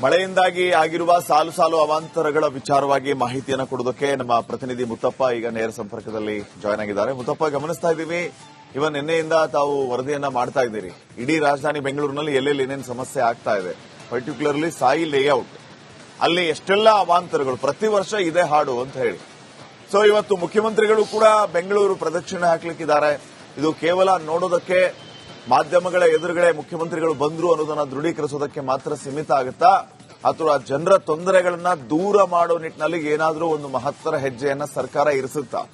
ಮಳೆಯಿಂದಾಗಿ ಆಗಿರುವ ಸಾಲು ಸಾಲು ಅವಾಂತರಗಳ ವಿಚಾರವಾಗಿ ಮಾಹಿತಿಯನ್ನು ಕೊಡೋದಕ್ಕೆ ನಮ್ಮ ಪ್ರತಿನಿಧಿ ಮುತ್ತಪ್ಪ ಈಗ ನೇರ ಸಂಪರ್ಕದಲ್ಲಿ ಜಾಯ್ನ್ ಆಗಿದ್ದಾರೆ. ಮುತ್ತಪ್ಪ, ಗಮನಿಸ್ತಾ ಇದ್ದೀವಿ? ಇವ ನಿನ್ನೆಯಿಂದ ತಾವು ವರದಿಯನ್ನ ಮಾಡ್ತಾ ಇದ್ದೀರಿ. ಇಡೀ ರಾಜಧಾನಿ ಬೆಂಗಳೂರಿನಲ್ಲಿ ಎಲ್ಲೆಲ್ಲಿ ಏನೇನು ಸಮಸ್ಯೆ ಆಗ್ತಾ ಇದೆ? ಪರ್ಟಿಕ್ಯುಲರ್ಲಿ ಸಾಯಿ ಲೇಔಟ್ ಅಲ್ಲಿ ಎಷ್ಟೆಲ್ಲ ಅವಾಂತರಗಳು? ಪ್ರತಿ ವರ್ಷ ಇದೇ ಹಾಡು ಅಂತ ಹೇಳಿ. ಸೊ ಇವತ್ತು ಮುಖ್ಯಮಂತ್ರಿಗಳು ಕೂಡ ಬೆಂಗಳೂರು ಪ್ರದಕ್ಷಿಣೆ ಹಾಕ್ಲಿಕ್ಕಿದ್ದಾರೆ. ಇದು ಕೇವಲ ನೋಡೋದಕ್ಕೆ ಮಾಧ್ಯಮಗಳ ಎದುರುಗಡೆ ಮುಖ್ಯಮಂತ್ರಿಗಳು ಬಂದ್ರು ಅನ್ನೋದನ್ನ ದೃಢೀಕರಿಸೋದಕ್ಕೆ ಮಾತ್ರ ಸೀಮಿತ ಆಗುತ್ತಾ? ಅಥವಾ ಜನರ ತೊಂದರೆಗಳನ್ನ ದೂರ ಮಾಡೋ ನಿಟ್ಟಿನಲ್ಲಿ ಏನಾದರೂ ಒಂದು ಮಹತ್ತರ ಹೆಜ್ಜೆಯನ್ನ ಸರ್ಕಾರ ಇರಿಸುತ್ತಾ?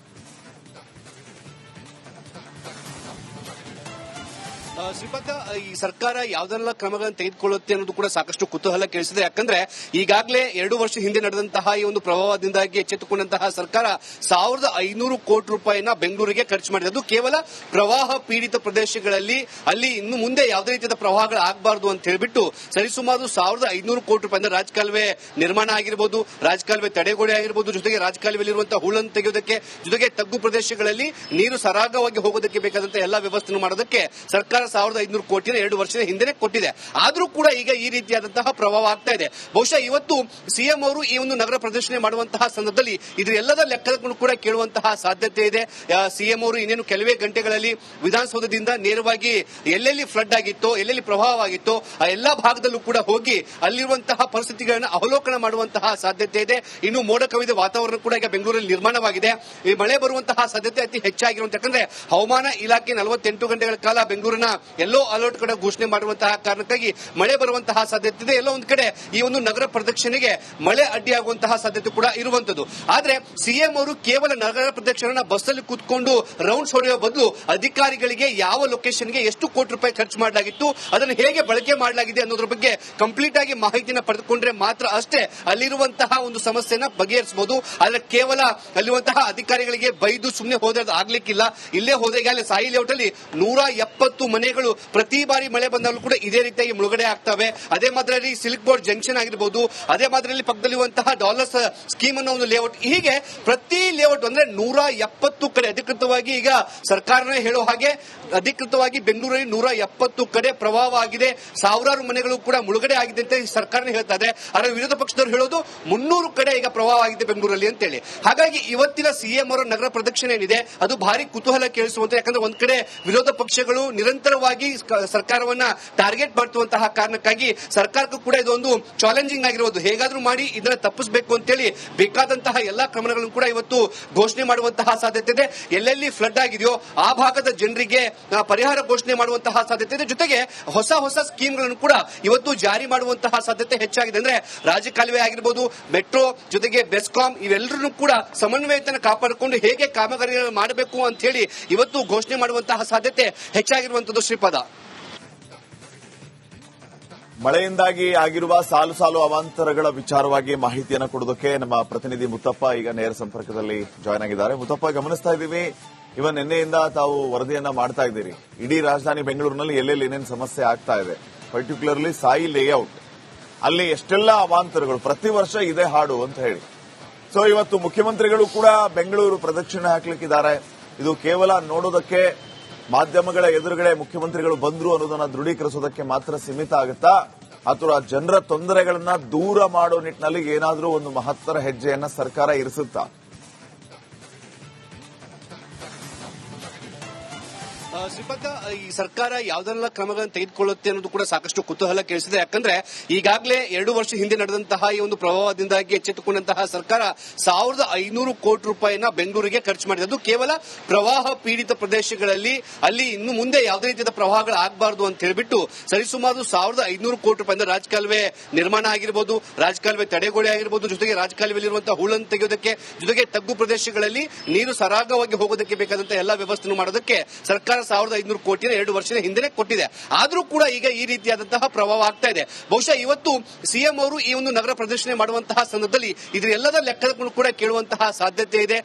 ಶ್ರೀಪಾದ ಈ ಸರ್ಕಾರ ಯಾವ್ದೆಲ್ಲ ಕ್ರಮಗಳನ್ನು ತೆಗೆದುಕೊಳ್ಳುತ್ತೆ ಅನ್ನೋದು ಕೂಡ ಸಾಕಷ್ಟು ಕುತೂಹಲ ಕೇಳಿಸಿದೆ ಯಾಕಂದ್ರೆ ಈಗಾಗಲೇ ಎರಡು ವರ್ಷ ಹಿಂದೆ ನಡೆದಂತಹ ಈ ಒಂದು ಪ್ರವಾಹದಿಂದಾಗಿ ಎಚ್ಚೆತ್ತುಕೊಂಡಂತಹ ಸರ್ಕಾರ ಸಾವಿರದ ಐನೂರು ಕೋಟಿ ರೂಪಾಯಿನ ಬೆಂಗಳೂರಿಗೆ ಖರ್ಚು ಮಾಡಿದೆ. ಅದು ಕೇವಲ ಪ್ರವಾಹ ಪೀಡಿತ ಪ್ರದೇಶಗಳಲ್ಲಿ ಅಲ್ಲಿ ಇನ್ನು ಮುಂದೆ ಯಾವುದೇ ರೀತಿಯ ಪ್ರವಾಹಗಳು ಆಗಬಾರದು ಅಂತ ಹೇಳಿಬಿಟ್ಟು ಸರಿಸುಮಾರು ಸಾವಿರದ ಐನೂರು ಕೋಟಿ ರೂಪಾಯಿ ಅಂದ್ರೆ ರಾಜಕಾಲುವೆ ನಿರ್ಮಾಣ ಆಗಿರ್ಬೋದು, ರಾಜಕಾಲುವೆ ತಡೆಗೋಡೆ ಆಗಿರ್ಬೋದು, ಜೊತೆಗೆ ರಾಜಕಾಲುವೆಯಲ್ಲಿರುವಂತಹ ಹೂಳನ್ನು ತೆಗೆಯೋದಕ್ಕೆ, ಜೊತೆಗೆ ತಗ್ಗು ಪ್ರದೇಶಗಳಲ್ಲಿ ನೀರು ಸರಾಗವಾಗಿ ಹೋಗೋದಕ್ಕೆ ಬೇಕಾದಂತಹ ಎಲ್ಲಾ ವ್ಯವಸ್ಥೆ ಮಾಡೋದಕ್ಕೆ ಸರ್ಕಾರ ಸಾವಿರದ ಐನೂರು ಕೋಟಿನ ಎರಡು ವರ್ಷದ ಹಿಂದೆ ಕೊಟ್ಟಿದೆ. ಆದರೂ ಕೂಡ ಈಗ ಈ ರೀತಿಯಾದಂತಹ ಪ್ರಭಾವ ಆಗ್ತಾ ಇದೆ. ಬಹುಶಃ ಇವತ್ತು ಸಿಎಂ ಅವರು ಈ ಒಂದು ನಗರ ಪ್ರದರ್ಶನ ಮಾಡುವಂತಹ ಸಂದರ್ಭದಲ್ಲಿ ಇದ್ರ ಎಲ್ಲದ ಲೆಕ್ಕಗಳನ್ನು ಕೂಡ ಕೇಳುವಂತಹ ಸಾಧ್ಯತೆ ಇದೆ. ಸಿಎಂ ಅವರು ಇನ್ನೇನು ಕೆಲವೇ ಗಂಟೆಗಳಲ್ಲಿ ವಿಧಾನಸೌಧದಿಂದ ನೇರವಾಗಿ ಎಲ್ಲೆಲ್ಲಿ ಫ್ಲಡ್ ಆಗಿತ್ತು, ಎಲ್ಲೆಲ್ಲಿ ಪ್ರವಾಹವಾಗಿತ್ತೋ ಆ ಎಲ್ಲಾ ಭಾಗದಲ್ಲೂ ಕೂಡ ಹೋಗಿ ಅಲ್ಲಿರುವಂತಹ ಪರಿಸ್ಥಿತಿಗಳನ್ನು ಅವಲೋಕನ ಮಾಡುವಂತಹ ಸಾಧ್ಯತೆ ಇದೆ. ಇನ್ನು ಮೋಡ ಕವಿದ ವಾತಾವರಣ ಕೂಡ ಈಗ ಬೆಂಗಳೂರಲ್ಲಿ ನಿರ್ಮಾಣವಾಗಿದೆ. ಈ ಮಳೆ ಬರುವಂತಹ ಸಾಧ್ಯತೆ ಅತಿ ಹೆಚ್ಚಾಗಿರುವಂತ ಯಾಕಂದ್ರೆ ಹವಾಮಾನ ಇಲಾಖೆ ನಲವತ್ತೆಂಟು ಗಂಟೆಗಳ ಕಾಲ ಬೆಂಗಳೂರಿನ ಎಲ್ಲೋ ಅಲರ್ಟ್ ಕಡೆ ಘೋಷಣೆ ಮಾಡುವಂತಹ ಕಾರಣಕ್ಕಾಗಿ ಮಳೆ ಬರುವಂತಹ ಸಾಧ್ಯತೆ ಇದೆ. ಎಲ್ಲೋ ಒಂದು ಕಡೆ ಈ ಒಂದು ನಗರ ಪ್ರದಕ್ಷಿಣೆಗೆ ಮಳೆ ಅಡ್ಡಿಯಾಗುವಂತಹ ಸಾಧ್ಯತೆ ಕೂಡ ಇರುವಂತದ್ದು ಆದ್ರೆ ಸಿಎಂ ಅವರು ಕೇವಲ ನಗರ ಪ್ರದಕ್ಷಿಣೆನ ಬಸ್ಸಲ್ಲಿ ಕೂತ್ಕೊಂಡು ರೌಂಡ್ಸ್ ಹೊಡೆಯುವ ಬದಲು ಅಧಿಕಾರಿಗಳಿಗೆ ಯಾವ ಲೊಕೇಶನ್ಗೆ ಎಷ್ಟು ಕೋಟಿ ರೂಪಾಯಿ ಖರ್ಚು ಮಾಡಲಾಗಿತ್ತು, ಅದನ್ನು ಹೇಗೆ ಬಳಕೆ ಮಾಡಲಾಗಿದೆ ಅನ್ನೋದ್ರ ಬಗ್ಗೆ ಕಂಪ್ಲೀಟ್ ಆಗಿ ಮಾಹಿತಿನ ಪಡೆದುಕೊಂಡ್ರೆ ಮಾತ್ರ ಅಷ್ಟೇ, ಅಲ್ಲಿರುವಂತಹ ಒಂದು ಸಮಸ್ಯೆನ ಬಗೆಹರಿಸಬಹುದು. ಆದ್ರೆ ಕೇವಲ ಅಲ್ಲಿರುವಂತಹ ಅಧಿಕಾರಿಗಳಿಗೆ ಬೈದು ಸುಮ್ಮನೆ ಹೋದ್ರೆ ಆಗ್ಲಿಕ್ಕಿಲ್ಲ. ಇಲ್ಲೇ ಹೋದ್ರೆ ಅಲ್ಲಿ ಸಾಯಿ ಲೇಔಟ್ ಅಲ್ಲಿ ನೂರ ಎಪ್ಪತ್ತು ಮನೆಗಳು ಪ್ರತಿ ಬಾರಿ ಮಳೆ ಬಂದಾಗಲೂ ಕೂಡ ಇದೇ ರೀತಿಯಾಗಿ ಮುಳುಗಡೆ ಆಗ್ತವೆ. ಅದೇ ಮಾದರಿಯಲ್ಲಿ ಸಿಲ್ಕ್ ಬೋರ್ಡ್ ಜಂಕ್ಷನ್ ಆಗಿರಬಹುದು ಅದೇ ಮಾದರಿಯಲ್ಲಿ ಪಕ್ಕದಲ್ಲಿರುವಂತಹ ಡಾಲರ್ಸ್ ಸ್ಕೀಮ್ ಅನ್ನೋ ಒಂದು ಲೇಔಟ್ ಹೀಗೆ ಪ್ರತಿ ಲೇಔಟ್ ಅಂದ್ರೆ ನೂರ ಎಪ್ಪತ್ತು ಕಡೆ, ಅಧಿಕೃತವಾಗಿ ಈಗ ಸರ್ಕಾರನೇ ಹೇಳೋ ಹಾಗೆ ಅಧಿಕೃತವಾಗಿ ಬೆಂಗಳೂರಲ್ಲಿ ನೂರ ಎಪ್ಪತ್ತು ಕಡೆ ಪ್ರಭಾವ ಆಗಿದೆ. ಸಾವಿರಾರು ಮನೆಗಳು ಕೂಡ ಮುಳುಗಡೆ ಆಗಿದೆ ಅಂತ ಸರ್ಕಾರನೇ ಹೇಳ್ತಾ ಇದೆ. ಆದರೆ ವಿರೋಧ ಪಕ್ಷದವರು ಹೇಳೋದು ಮುನ್ನೂರು ಕಡೆ ಈಗ ಪ್ರಭಾವ ಆಗಿದೆ ಬೆಂಗಳೂರಲ್ಲಿ ಅಂತೇಳಿ. ಹಾಗಾಗಿ ಇವತ್ತಿನ ಸಿಎಂ ಅವರ ನಗರ ಪ್ರದಕ್ಷಿಣೆ ಏನಿದೆ, ಅದು ಭಾರಿ ಕುತೂಹಲ ಕೇಳಿಸುವಂತ, ಯಾಕಂದ್ರೆ ಒಂದ್ ಕಡೆ ವಿರೋಧ ಪಕ್ಷಗಳು ನಿರಂತರವಾಗಿ ಕ- ಸರ್ಕಾರವನ್ನ ಟಾರ್ಗೆಟ್ ಮಾಡುವಂತಹ ಕಾರಣಕ್ಕಾಗಿ ಸರ್ಕಾರಕ್ಕೂ ಕೂಡ ಇದೊಂದು ಚಾಲೆಂಜಿಂಗ್ ಆಗಿರುವುದು ಹೇಗಾದ್ರೂ ಮಾಡಿ ಇದನ್ನ ತಪ್ಪಿಸಬೇಕು ಅಂತೇಳಿ ಬೇಕಾದಂತಹ ಎಲ್ಲಾ ಕ್ರಮಗಳನ್ನು ಕೂಡ ಇವತ್ತು ಘೋಷಣೆ ಮಾಡುವಂತಹ ಸಾಧ್ಯತೆ ಇದೆ. ಎಲ್ಲೆಲ್ಲಿ ಫ್ಲಡ್ ಆಗಿದೆಯೋ ಆ ಭಾಗದ ಜನರಿಗೆ ಪರಿಹಾರ ಘೋಷಣೆ ಮಾಡುವಂತಹ ಸಾಧ್ಯತೆ ಇದೆ. ಜೊತೆಗೆ ಹೊಸ ಹೊಸ ಸ್ಕೀಮ್ಗಳನ್ನು ಕೂಡ ಇವತ್ತು ಜಾರಿ ಮಾಡುವಂತಹ ಸಾಧ್ಯತೆ ಹೆಚ್ಚಾಗಿದೆ. ಅಂದ್ರೆ ರಾಜಕಾಲುವೆ ಆಗಿರ್ಬೋದು, ಮೆಟ್ರೋ, ಜೊತೆಗೆ ಬೆಸ್ಕಾಂ, ಇವೆಲ್ಲರನ್ನು ಕೂಡ ಸಮನ್ವಯತೆಯನ್ನು ಕಾಪಾಡಿಕೊಂಡು ಹೇಗೆ ಕಾಮಗಾರಿಗಳನ್ನು ಮಾಡಬೇಕು ಅಂತ ಹೇಳಿ ಇವತ್ತು ಘೋಷಣೆ ಮಾಡುವಂತಹ ಸಾಧ್ಯತೆ ಹೆಚ್ಚಾಗಿರುವಂತದ್ದು ಶ್ರೀಪದ. ಮಳೆಯಿಂದಾಗಿ ಆಗಿರುವ ಸಾಲು ಸಾಲು ಅವಾಂತರಗಳ ವಿಚಾರವಾಗಿ ಮಾಹಿತಿಯನ್ನು ಕೊಡೋದಕ್ಕೆ ನಮ್ಮ ಪ್ರತಿನಿಧಿ ಮುತ್ತಪ್ಪ ಈಗ ನೇರ ಸಂಪರ್ಕದಲ್ಲಿ ಜಾಯ್ನ್ ಆಗಿದ್ದಾರೆ. ಮುತ್ತಪ್ಪ, ಗಮನಿಸ್ತಾ ಇದ್ದೀವಿ. ಇವನ್ ನಿನ್ನೆಯಿಂದ ತಾವು ವರದಿಯನ್ನ ಮಾಡ್ತಾ ಇದ್ದೀರಿ. ಇಡೀ ರಾಜಧಾನಿ ಬೆಂಗಳೂರಿನಲ್ಲಿ ಎಲ್ಲೆಲ್ಲಿ ಏನೇನು ಸಮಸ್ಯೆ ಆಗ್ತಾ ಇದೆ? ಪರ್ಟಿಕ್ಯುಲರ್ಲಿ ಸಾಯಿ ಲೇಔಟ್ ಅಲ್ಲಿ ಎಷ್ಟೆಲ್ಲ ಅವಾಂತರಗಳು, ಪ್ರತಿ ವರ್ಷ ಇದೆ ಹಾಡು ಅಂತ ಹೇಳಿ. ಸೊ ಇವತ್ತು ಮುಖ್ಯಮಂತ್ರಿಗಳು ಕೂಡ ಬೆಂಗಳೂರು ಪ್ರದಕ್ಷಿಣೆ ಹಾಕ್ಲಿಕ್ಕಿದ್ದಾರೆ. ಇದು ಕೇವಲ ನೋಡೋದಕ್ಕೆ ಮಾಧ್ಯಮಗಳ ಎದುರುಗಡೆ ಮುಖ್ಯಮಂತ್ರಿಗಳು ಬಂದ್ರು ಅನ್ನೋದನ್ನ ದೃಢೀಕರಿಸೋದಕ್ಕೆ ಮಾತ್ರ ಸೀಮಿತ ಆಗುತ್ತಾ? ಅಥವಾ ಜನರ ತೊಂದರೆಗಳನ್ನ ದೂರ ಮಾಡೋ ನಿಟ್ಟಿನಲ್ಲಿ ಏನಾದರೂ ಒಂದು ಮಹತ್ತರ ಹೆಜ್ಜೆಯನ್ನ ಸರ್ಕಾರ ಇರಿಸುತ್ತಾ? ಶ್ರೀಪಾದ ಈ ಸರ್ಕಾರ ಯಾವ್ದೆಲ್ಲ ಕ್ರಮಗಳನ್ನು ತೆಗೆದುಕೊಳ್ಳುತ್ತೆ ಅನ್ನೋದು ಕೂಡ ಸಾಕಷ್ಟು ಕುತೂಹಲ ಕೇಳಿಸಿದೆ. ಯಾಕಂದ್ರೆ ಈಗಾಗಲೇ ಎರಡು ವರ್ಷ ಹಿಂದೆ ನಡೆದಂತಹ ಈ ಒಂದು ಪ್ರವಾಹದಿಂದಾಗಿ ಎಚ್ಚೆತ್ತುಕೊಂಡಂತಹ ಸರ್ಕಾರ ಸಾವಿರದ ಐನೂರು ಕೋಟಿ ರೂಪಾಯಿನ ಬೆಂಗಳೂರಿಗೆ ಖರ್ಚು ಮಾಡಿದೆ. ಅದು ಕೇವಲ ಪ್ರವಾಹ ಪೀಡಿತ ಪ್ರದೇಶಗಳಲ್ಲಿ ಅಲ್ಲಿ ಇನ್ನು ಮುಂದೆ ಯಾವುದೇ ರೀತಿಯ ಪ್ರವಾಹಗಳು ಆಗಬಾರದು ಅಂತ ಹೇಳಿಬಿಟ್ಟು ಸರಿಸುಮಾರು ಸಾವಿರದ ಐನೂರು ಕೋಟಿ ರೂಪಾಯಿ ಅಂದ್ರೆ ರಾಜಕಾಲುವೆ ನಿರ್ಮಾಣ ಆಗಿರ್ಬೋದು, ರಾಜಕಾಲುವೆ ತಡೆಗೋಡೆ ಆಗಿರ್ಬೋದು, ಜೊತೆಗೆ ರಾಜಕಾಲುವೆಯಲ್ಲಿರುವಂತಹ ಹೂಳನ್ನು ತೆಗೆಯೋದಕ್ಕೆ, ಜೊತೆಗೆ ತಗ್ಗು ಪ್ರದೇಶಗಳಲ್ಲಿ ನೀರು ಸರಾಗವಾಗಿ ಹೋಗೋದಕ್ಕೆ ಬೇಕಾದಂತಹ ಎಲ್ಲಾ ವ್ಯವಸ್ಥೆ ಮಾಡೋದಕ್ಕೆ ಸರ್ಕಾರ ಸಾವಿರದ ಐನೂರು ಕೋಟಿನ ಎರಡು ವರ್ಷದ ಹಿಂದೆ ಕೊಟ್ಟಿದೆ. ಆದರೂ ಕೂಡ ಈಗ ಈ ರೀತಿಯಾದಂತಹ ಪ್ರಭಾವ ಆಗ್ತಾ ಇದೆ. ಬಹುಶಃ ಇವತ್ತು ಸಿಎಂ ಅವರು ಈ ಒಂದು ನಗರ ಪ್ರದರ್ಶನ ಮಾಡುವಂತಹ ಸಂದರ್ಭದಲ್ಲಿ ಇದ್ರ ಎಲ್ಲದ ಲೆಕ್ಕಗಳನ್ನು ಕೂಡ ಕೇಳುವಂತಹ ಸಾಧ್ಯತೆ ಇದೆ.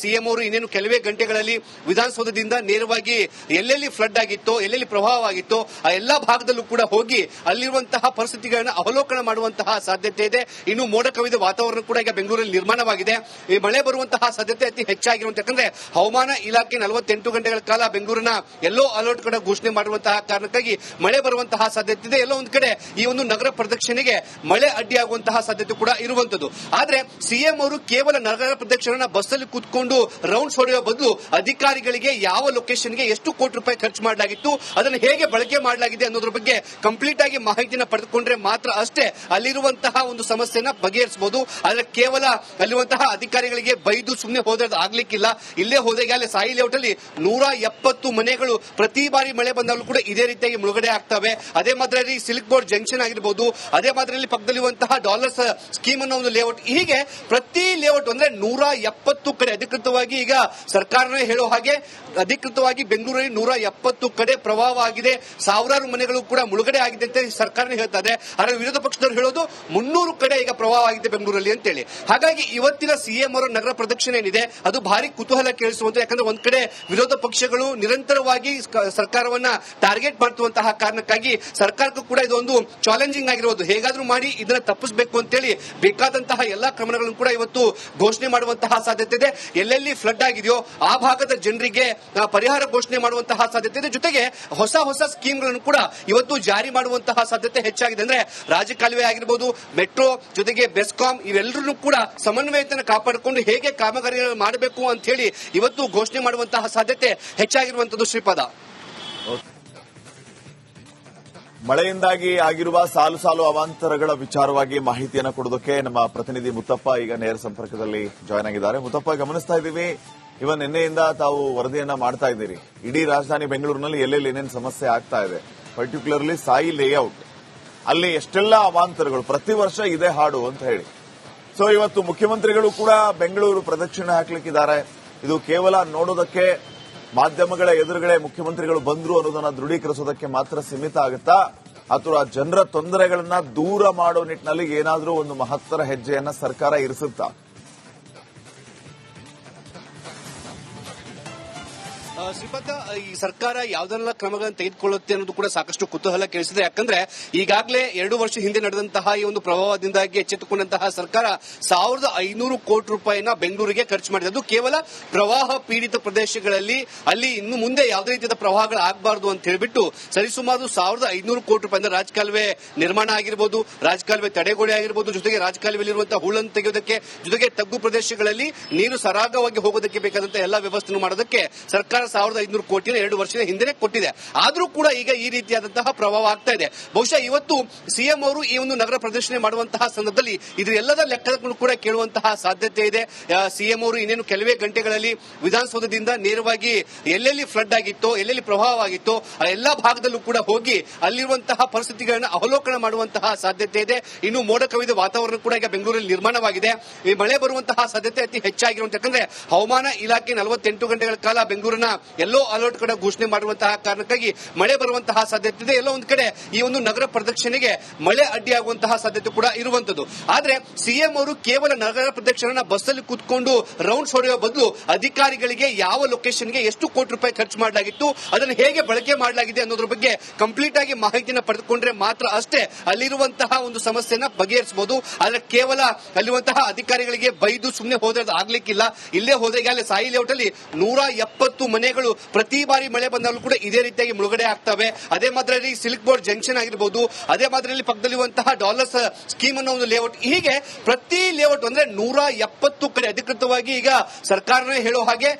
ಸಿಎಂ ಅವರು ಇನ್ನೇನು ಕೆಲವೇ ಗಂಟೆಗಳಲ್ಲಿ ವಿಧಾನಸೌಧದಿಂದ ನೇರವಾಗಿ ಎಲ್ಲೆಲ್ಲಿ ಫ್ಲಡ್ ಆಗಿತ್ತೋ, ಎಲ್ಲೆಲ್ಲಿ ಪ್ರವಾಹವಾಗಿತ್ತೋ ಆ ಎಲ್ಲಾ ಭಾಗದಲ್ಲೂ ಕೂಡ ಹೋಗಿ ಅಲ್ಲಿರುವಂತಹ ಪರಿಸ್ಥಿತಿಗಳನ್ನು ಅವಲೋಕನ ಮಾಡುವಂತಹ ಸಾಧ್ಯತೆ ಇದೆ. ಇನ್ನು ಮೋಡ ಕವಿದ ವಾತಾವರಣ ಕೂಡ ಈಗ ಬೆಂಗಳೂರಲ್ಲಿ ನಿರ್ಮಾಣವಾಗಿದೆ. ಈ ಮಳೆ ಬರುವಂತಹ ಸಾಧ್ಯತೆ ಅತಿ ಹೆಚ್ಚಾಗಿರುವಂತ. ಯಾಕಂದ್ರೆ ಹವಾಮಾನ ಇಲಾಖೆ ನಲವತ್ತೆಂಟು ಗಂಟೆಗಳ ಕಾಲ ಬೆಂಗಳೂರಿನ ಎಲ್ಲೋ ಅಲರ್ಟ್ ಕೂಡ ಘೋಷಣೆ ಮಾಡುವಂತಹ ಕಾರಣಕ್ಕಾಗಿ ಮಳೆ ಬರುವಂತಹ ಸಾಧ್ಯತೆ ಇದೆ. ಎಲ್ಲೋ ಒಂದು ಕಡೆ ಈ ಒಂದು ನಗರ ಪ್ರದಕ್ಷಿಣೆಗೆ ಮಳೆ ಅಡ್ಡಿಯಾಗುವಂತಹ ಸಾಧ್ಯತೆ ಕೂಡ ಇರುವಂತದ್ದು ಆದ್ರೆ ಸಿಎಂ ಅವರು ಕೇವಲ ನಗರ ಪ್ರದಕ್ಷಿಣೆನ ಬಸ್ಸಲ್ಲಿ ಕೂತ್ಕೊಂಡು ರೌಂಡ್ಸ್ ಹೊಡೆಯುವ ಬದಲು ಅಧಿಕಾರಿಗಳಿಗೆ ಯಾವ ಲೊಕೇಶನ್ಗೆ ಎಷ್ಟು ಕೋಟಿ ರೂಪಾಯಿ ಖರ್ಚು ಮಾಡಲಾಗಿತ್ತು, ಅದನ್ನು ಹೇಗೆ ಬಳಕೆ ಮಾಡಲಾಗಿದೆ ಅನ್ನೋದ್ರ ಬಗ್ಗೆ ಕಂಪ್ಲೀಟ್ ಆಗಿ ಮಾಹಿತಿನ ಪಡೆದುಕೊಂಡ್ರೆ ಮಾತ್ರ ಅಷ್ಟೇ ಅಲ್ಲಿರುವಂತಹ ಒಂದು ಸಮಸ್ಯೆನ ಬಗೆಹರಿಸಬಹುದು. ಆದ್ರೆ ಕೇವಲ ಅಲ್ಲಿರುವಂತಹ ಅಧಿಕಾರಿಗಳಿಗೆ ಬೈದು ಸುಮ್ಮನೆ ಹೋದ್ರೆ ಆಗ್ಲಿಕ್ಕಿಲ್ಲ. ಇಲ್ಲೇ ಹೋದಾಗ ಅಲ್ಲಿ ಸಾಯಿ ಲೇಔಟ್ ಅಲ್ಲಿ ನೂರ ಎಪ್ಪತ್ತು ಮನೆಗಳು ಪ್ರತಿ ಬಾರಿ ಮಳೆ ಬಂದಾಗಲೂ ಕೂಡ ಇದೇ ರೀತಿಯಾಗಿ ಮುಳುಗಡೆ ಆಗ್ತವೆ. ಅದೇ ಮಾದರಿಯಲ್ಲಿ ಸಿಲ್ಕ್ ಬೋರ್ಡ್ ಜಂಕ್ಷನ್ ಆಗಿರ್ಬೋದು, ಅದೇ ಮಾದರಿಯಲ್ಲಿ ಪಕ್ಕದಲ್ಲಿರುವಂತಹ ಡಾಲರ್ಸ್ ಸ್ಕೀಮ್ ಅನ್ನೋ ಒಂದು ಲೇಔಟ್ ಹೀಗೆ ಪ್ರತಿ ಲೇಔಟ್ ಅಂದ್ರೆ ನೂರ ಎಪ್ಪತ್ತು ಕಡೆ, ಅಧಿಕೃತವಾಗಿ ಈಗ ಸರ್ಕಾರನೇ ಹೇಳೋ ಹಾಗೆ ಅಧಿಕೃತವಾಗಿ ಬೆಂಗಳೂರಲ್ಲಿ ನೂರ ಎಪ್ಪತ್ತು ಕಡೆ ಪ್ರಭಾವ ಆಗಿದೆ. ಸಾವಿರಾರು ಮನೆಗಳು ಕೂಡ ಮುಳುಗಡೆ ಆಗಿದೆ ಅಂತ ಸರ್ಕಾರನೇ ಹೇಳ್ತಾ ಇದೆ ಆದರೆ ವಿರೋಧ ಪಕ್ಷದವರು ಹೇಳೋದು ಮುನ್ನೂರು ಕಡೆ ಈಗ ಪ್ರಭಾವ ಆಗಿದೆ ಬೆಂಗಳೂರಲ್ಲಿ ಅಂತೇಳಿ. ಹಾಗಾಗಿ ಇವತ್ತಿನ ಸಿಎಂ ಅವರ ನಗರ ಪ್ರದಕ್ಷಿಣೆ ಏನಿದೆ, ಅದು ಭಾರಿ ಕುತೂಹಲ ಕೇಳಿಸುವಂತ, ಯಾಕಂದ್ರೆ ಒಂದ್ ಕಡೆ ವಿರೋಧ ಪಕ್ಷಗಳು ನಿರಂತರವಾಗಿ ಸರ್ಕಾರವನ್ನ ಟಾರ್ಗೆಟ್ ಮಾಡ್ತುವಂತಹ ಕಾರಣಕ್ಕಾಗಿ ಸರ್ಕಾರಕ್ಕೂ ಕೂಡ ಇದೊಂದು ಚಾಲೆಂಜಿಂಗ್ ಆಗಿರೋದು ಹೇಗಾದ್ರೂ ಮಾಡಿ ಇದನ್ನ ತಪ್ಪಿಸಬೇಕು ಅಂತೇಳಿ ಬೇಕಾದಂತಹ ಎಲ್ಲಾ ಕ್ರಮಗಳನ್ನು ಕೂಡ ಇವತ್ತು ಘೋಷಣೆ ಮಾಡುವಂತಹ ಸಾಧ್ಯತೆ ಇದೆ. ಎಲ್ಲೆಲ್ಲಿ ಫ್ಲಡ್ ಆಗಿದೆಯೋ ಆ ಭಾಗದ ಜನರಿಗೆ ಪರಿಹಾರ ಘೋಷಣೆ ಮಾಡುವಂತಹ ಸಾಧ್ಯತೆ ಇದೆ. ಜೊತೆಗೆ ಹೊಸ ಹೊಸ ಸ್ಕೀಮ್ಗಳನ್ನು ಕೂಡ ಇವತ್ತು ಜಾರಿ ಮಾಡುವಂತಹ ಸಾಧ್ಯತೆ ಹೆಚ್ಚಾಗಿದೆ. ಅಂದ್ರೆ ರಾಜಕಾಲುವೆ ಆಗಿರ್ಬೋದು, ಮೆಟ್ರೋ, ಜೊತೆಗೆ ಬೆಸ್ಕಾಂ ಇವೆಲ್ಲರೂ ಕೂಡ ಸಮನ್ವಯತೆಯನ್ನು ಕಾಪಾಡಿಕೊಂಡು ಹೇಗೆ ಕಾಮಗಾರಿಗಳನ್ನು ಮಾಡಬೇಕು ಅಂತ ಹೇಳಿ ಇವತ್ತು ಘೋಷಣೆ ಮಾಡುವಂತಹ ಸಾಧ್ಯತೆ ಹೆಚ್ಚಾಗಿರುವಂತದ್ದು ಶ್ರೀಪಾದ ಮಳೆಯಿಂದಾಗಿ ಆಗಿರುವ ಸಾಲು ಸಾಲು ಅವಾಂತರಗಳ ವಿಚಾರವಾಗಿ ಮಾಹಿತಿಯನ್ನು ಕೊಡೋದಕ್ಕೆ ನಮ್ಮ ಪ್ರತಿನಿಧಿ ಮುತ್ತಪ್ಪ ಈಗ ನೇರ ಸಂಪರ್ಕದಲ್ಲಿ ಜಾಯ್ನ್ ಆಗಿದ್ದಾರೆ. ಮುತ್ತಪ್ಪ, ಗಮನಿಸ್ತಾ ಇದ್ದೀವಿ? ಇವನ್ ನಿನ್ನೆಯಿಂದ ತಾವು ವರದಿಯನ್ನ ಮಾಡ್ತಾ ಇದ್ದೀರಿ. ಇಡೀ ರಾಜಧಾನಿ ಬೆಂಗಳೂರಿನಲ್ಲಿ ಎಲ್ಲೆಲ್ಲಿ ಏನೇನು ಸಮಸ್ಯೆ ಆಗ್ತಾ ಇದೆ? ಪರ್ಟಿಕ್ಯುಲರ್ಲಿ ಸಾಯಿ ಲೇಔಟ್ ಅಲ್ಲಿ ಎಷ್ಟೆಲ್ಲ ಅವಾಂತರಗಳು? ಪ್ರತಿ ವರ್ಷ ಇದೇ ಹಾಡು ಅಂತ ಹೇಳಿ. ಸೊ ಇವತ್ತು ಮುಖ್ಯಮಂತ್ರಿಗಳು ಕೂಡ ಬೆಂಗಳೂರು ಪ್ರದಕ್ಷಿಣೆ ಹಾಕ್ಲಿಕ್ಕಿದ್ದಾರೆ. ಇದು ಕೇವಲ ನೋಡೋದಕ್ಕೆ ಮಾಧ್ಯಮಗಳ ಎದುರುಗಡೆ ಮುಖ್ಯಮಂತ್ರಿಗಳು ಬಂದ್ರು ಅನ್ನೋದನ್ನ ದೃಢೀಕರಿಸೋದಕ್ಕೆ ಮಾತ್ರ ಸೀಮಿತ ಆಗುತ್ತಾ? ಅಥವಾ ಜನರ ತೊಂದರೆಗಳನ್ನ ದೂರ ಮಾಡೋ ನಿಟ್ಟಿನಲ್ಲಿ ಏನಾದರೂ ಒಂದು ಮಹತ್ತರ ಹೆಜ್ಜೆಯನ್ನ ಸರ್ಕಾರ ಇರಿಸುತ್ತಾ? ಶ್ರೀಪಾದ ಈ ಸರ್ಕಾರ ಯಾವ್ದೆಲ್ಲ ಕ್ರಮಗಳನ್ನು ತೆಗೆದುಕೊಳ್ಳುತ್ತೆ ಅನ್ನೋದು ಕೂಡ ಸಾಕಷ್ಟು ಕುತೂಹಲ ಕೇಳಿಸಿದೆ ಯಾಕಂದ್ರೆ ಈಗಾಗಲೇ ಎರಡು ವರ್ಷ ಹಿಂದೆ ನಡೆದಂತಹ ಈ ಒಂದು ಪ್ರಭಾವದಿಂದಾಗಿ ಎಚ್ಚೆತ್ತುಕೊಂಡಂತಹ ಸರ್ಕಾರ ಸಾವಿರದ ಐನೂರು ಕೋಟಿ ರೂಪಾಯಿನ ಬೆಂಗಳೂರಿಗೆ ಖರ್ಚು ಮಾಡಿದೆ. ಅದು ಕೇವಲ ಪ್ರವಾಹ ಪೀಡಿತ ಪ್ರದೇಶಗಳಲ್ಲಿ ಅಲ್ಲಿ ಇನ್ನು ಮುಂದೆ ಯಾವುದೇ ರೀತಿಯ ಪ್ರವಾಹಗಳು ಆಗಬಾರದು ಅಂತ ಹೇಳಿಬಿಟ್ಟು ಸರಿಸುಮಾರು ಸಾವಿರದ ಐನೂರು ಕೋಟಿ ರೂಪಾಯಿ ಅಂದ್ರೆ ರಾಜಕಾಲುವೆ ನಿರ್ಮಾಣ ಆಗಿರ್ಬೋದು, ರಾಜಕಾಲುವೆ ತಡೆಗೋಡೆ ಆಗಿರ್ಬೋದು, ಜೊತೆಗೆ ರಾಜಕಾಲುವೆಯಲ್ಲಿರುವಂತಹ ಹುಳನ್ನು ತೆಗೆಯೋದಕ್ಕೆ, ಜೊತೆಗೆ ತಗ್ಗು ಪ್ರದೇಶಗಳಲ್ಲಿ ನೀರು ಸರಾಗವಾಗಿ ಹೋಗೋದಕ್ಕೆ ಬೇಕಾದಂತಹ ಎಲ್ಲ ವ್ಯವಸ್ಥೆ ಮಾಡೋದಕ್ಕೆ ಸರ್ಕಾರ ಸಾವಿರದ ಐನೂರು ಕೋಟಿನ ಎರಡು ವರ್ಷದ ಹಿಂದೆ ಕೊಟ್ಟಿದೆ. ಆದರೂ ಕೂಡ ಈಗ ಈ ರೀತಿಯಾದಂತಹ ಪ್ರಭಾವ ಆಗ್ತಾ ಇದೆ. ಬಹುಶಃ ಇವತ್ತು ಸಿಎಂ ಅವರು ಈ ಒಂದು ನಗರ ಪ್ರದರ್ಶನ ಮಾಡುವಂತಹ ಸಂದರ್ಭದಲ್ಲಿ ಇದ್ರ ಎಲ್ಲದ ಲೆಕ್ಕಗಳು ಕೂಡ ಕೇಳುವಂತಹ ಸಾಧ್ಯತೆ ಇದೆ. ಸಿಎಂ ಅವರು ಇನ್ನೇನು ಕೆಲವೇ ಗಂಟೆಗಳಲ್ಲಿ ವಿಧಾನಸೌಧದಿಂದ ನೇರವಾಗಿ ಎಲ್ಲೆಲ್ಲಿ ಫ್ಲಡ್ ಆಗಿತ್ತು, ಎಲ್ಲೆಲ್ಲಿ ಪ್ರಭಾವವಾಗಿತ್ತೋ ಆ ಎಲ್ಲಾ ಭಾಗದಲ್ಲೂ ಕೂಡ ಹೋಗಿ ಅಲ್ಲಿರುವಂತಹ ಪರಿಸ್ಥಿತಿಗಳನ್ನು ಅವಲೋಕನ ಮಾಡುವಂತಹ ಸಾಧ್ಯತೆ ಇದೆ. ಇನ್ನು ಮೋಡ ಕವಿದ ವಾತಾವರಣ ಕೂಡ ಈಗ ಬೆಂಗಳೂರಲ್ಲಿ ನಿರ್ಮಾಣವಾಗಿದೆ. ಈ ಮಳೆ ಬರುವಂತಹ ಸಾಧ್ಯತೆ ಅತಿ ಹೆಚ್ಚಾಗಿರುವಂತ ಯಾಕಂದ್ರೆ ಹವಾಮಾನ ಇಲಾಖೆ ನಲವತ್ತೆಂಟು ಗಂಟೆಗಳ ಕಾಲ ಬೆಂಗಳೂರಿನ ಎಲ್ಲೋ ಅಲರ್ಟ್ ಕೂಡ ಘೋಷಣೆ ಮಾಡುವಂತಹ ಕಾರಣಕ್ಕಾಗಿ ಮಳೆ ಬರುವಂತಹ ಸಾಧ್ಯತೆ ಇದೆ. ಎಲ್ಲೋ ಒಂದು ಕಡೆ ಈ ಒಂದು ನಗರ ಪ್ರದಕ್ಷಿಣೆಗೆ ಮಳೆ ಅಡ್ಡಿಯಾಗುವಂತಹ ಸಾಧ್ಯತೆ ಕೂಡ ಇರುವಂತದ್ದು ಆದ್ರೆ ಸಿಎಂ ಅವರು ಕೇವಲ ನಗರ ಪ್ರದಕ್ಷಿಣೆನ ಬಸ್ಸಲ್ಲಿ ಕೂತ್ಕೊಂಡು ರೌಂಡ್ಸ್ ಹೊಡೆಯುವ ಬದಲು ಅಧಿಕಾರಿಗಳಿಗೆ ಯಾವ ಲೊಕೇಶನ್ಗೆ ಎಷ್ಟು ಕೋಟಿ ರೂಪಾಯಿ ಖರ್ಚು ಮಾಡಲಾಗಿತ್ತು, ಅದನ್ನು ಹೇಗೆ ಬಳಕೆ ಮಾಡಲಾಗಿದೆ ಅನ್ನೋದ್ರ ಬಗ್ಗೆ ಕಂಪ್ಲೀಟ್ ಆಗಿ ಮಾಹಿತಿಯನ್ನು ಪಡೆದುಕೊಂಡ್ರೆ ಮಾತ್ರ ಅಷ್ಟೇ ಅಲ್ಲಿರುವಂತಹ ಒಂದು ಸಮಸ್ಯೆನ ಬಗೆಹರಿಸಬಹುದು. ಆದ್ರೆ ಕೇವಲ ಅಲ್ಲಿರುವಂತಹ ಅಧಿಕಾರಿಗಳಿಗೆ ಬೈದು ಸುಮ್ಮನೆ ಹೋದ್ರೆ ಆಗ್ಲಿಕ್ಕಿಲ್ಲ. ಇಲ್ಲೇ ಹೋದಾಗ ಅಲ್ಲಿ ಸಾಯಿ ಲೇಔಟ್ ಅಲ್ಲಿ ನೂರ ಎಪ್ಪತ್ತು ಮನೆಗಳು ಪ್ರತಿ ಬಾರಿ ಮಳೆ ಬಂದಾಗಲೂ ಕೂಡ ಇದೇ ರೀತಿಯಾಗಿ ಮುಳುಗಡೆ ಆಗ್ತವೆ. ಅದೇ ಮಾದರಿಯಲ್ಲಿ ಸಿಲ್ಕ್ ಬೋರ್ಡ್ ಜಂಕ್ಷನ್ ಆಗಿರಬಹುದು ಅದೇ ಮಾದರಿಯಲ್ಲಿ ಪಕ್ಕದಲ್ಲಿರುವಂತಹ ಡಾಲರ್ಸ್ ಸ್ಕೀಮ್ ಅನ್ನೋ ಒಂದು ಲೇಔಟ್. ಹೀಗೆ ಪ್ರತಿ ಲೇಔಟ್ ಅಂದ್ರೆ ನೂರ ಎಪ್ಪತ್ತು ಕಡೆ, ಅಧಿಕೃತವಾಗಿ ಈಗ ಸರ್ಕಾರನೇ ಹೇಳೋ ಹಾಗೆ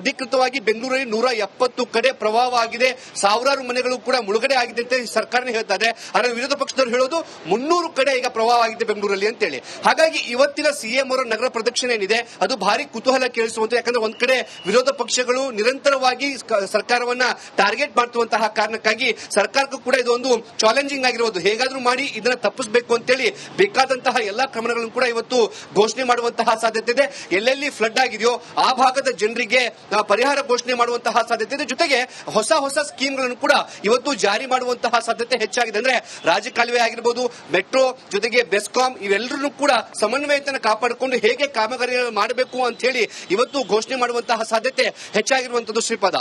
ಅಧಿಕೃತವಾಗಿ ಬೆಂಗಳೂರಲ್ಲಿ ನೂರ ಎಪ್ಪತ್ತು ಕಡೆ ಪ್ರಭಾವ ಆಗಿದೆ. ಸಾವಿರಾರು ಮನೆಗಳು ಕೂಡ ಮುಳುಗಡೆ ಆಗಿದೆ ಅಂತ ಸರ್ಕಾರನೇ ಹೇಳ್ತಾರೆ. ಆದರೆ ವಿರೋಧ ಪಕ್ಷದವರು ಹೇಳೋದು ಮುನ್ನೂರು ಕಡೆ ಈಗ ಪ್ರಭಾವ ಆಗಿದೆ ಬೆಂಗಳೂರಲ್ಲಿ ಅಂತೇಳಿ. ಹಾಗಾಗಿ ಇವತ್ತಿನ ಸಿಎಂ ಅವರ ನಗರ ಪ್ರದಕ್ಷಿಣೆ ಏನಿದೆ, ಅದು ಭಾರಿ ಕುತೂಹಲ ಕೇಳಿಸುವಂತ. ಯಾಕಂದ್ರೆ ಒಂದ್ ಕಡೆ ವಿರೋಧ ಪಕ್ಷಗಳು ನಿರಂತರವಾಗಿ ಕ- ಸರ್ಕಾರವನ್ನ ಟಾರ್ಗೆಟ್ ಮಾಡ್ತುವಂತಹ ಕಾರಣಕ್ಕಾಗಿ ಸರ್ಕಾರಕ್ಕೂ ಕೂಡ ಇದೊಂದು ಚಾಲೆಂಜಿಂಗ್ ಆಗಿರುವುದು ಹೇಗಾದ್ರೂ ಮಾಡಿ ಇದನ್ನ ತಪ್ಪಿಸಬೇಕು ಅಂತೇಳಿ ಬೇಕಾದಂತಹ ಎಲ್ಲಾ ಕ್ರಮಗಳನ್ನು ಕೂಡ ಇವತ್ತು ಘೋಷಣೆ ಮಾಡುವಂತಹ ಸಾಧ್ಯತೆ ಇದೆ. ಎಲ್ಲೆಲ್ಲಿ ಫ್ಲಡ್ ಆಗಿದೆಯೋ ಆ ಭಾಗದ ಜನರಿಗೆ ಪರಿಹಾರ ಘೋಷಣೆ ಮಾಡುವಂತಹ ಸಾಧ್ಯತೆ ಇದೆ. ಜೊತೆಗೆ ಹೊಸ ಹೊಸ ಸ್ಕೀಮ್ಗಳನ್ನು ಕೂಡ ಇವತ್ತು ಜಾರಿ ಮಾಡುವಂತಹ ಸಾಧ್ಯತೆ ಹೆಚ್ಚಾಗಿದೆ. ಅಂದ್ರೆ ರಾಜಕಾಲುವೆ ಆಗಿರ್ಬೋದು, ಮೆಟ್ರೋ, ಜೊತೆಗೆ ಬೆಸ್ಕಾಂ ಇವೆಲ್ಲರೂ ಕೂಡ ಸಮನ್ವಯತೆಯನ್ನು ಕಾಪಾಡಿಕೊಂಡು ಹೇಗೆ ಕಾಮಗಾರಿ ಮಾಡಬೇಕು ಅಂತ ಹೇಳಿ ಇವತ್ತು ಘೋಷಣೆ ಮಾಡುವಂತಹ ಸಾಧ್ಯತೆ ಹೆಚ್ಚಾಗಿರುವಂತದ್ದು ಶ್ರೀಪಾದ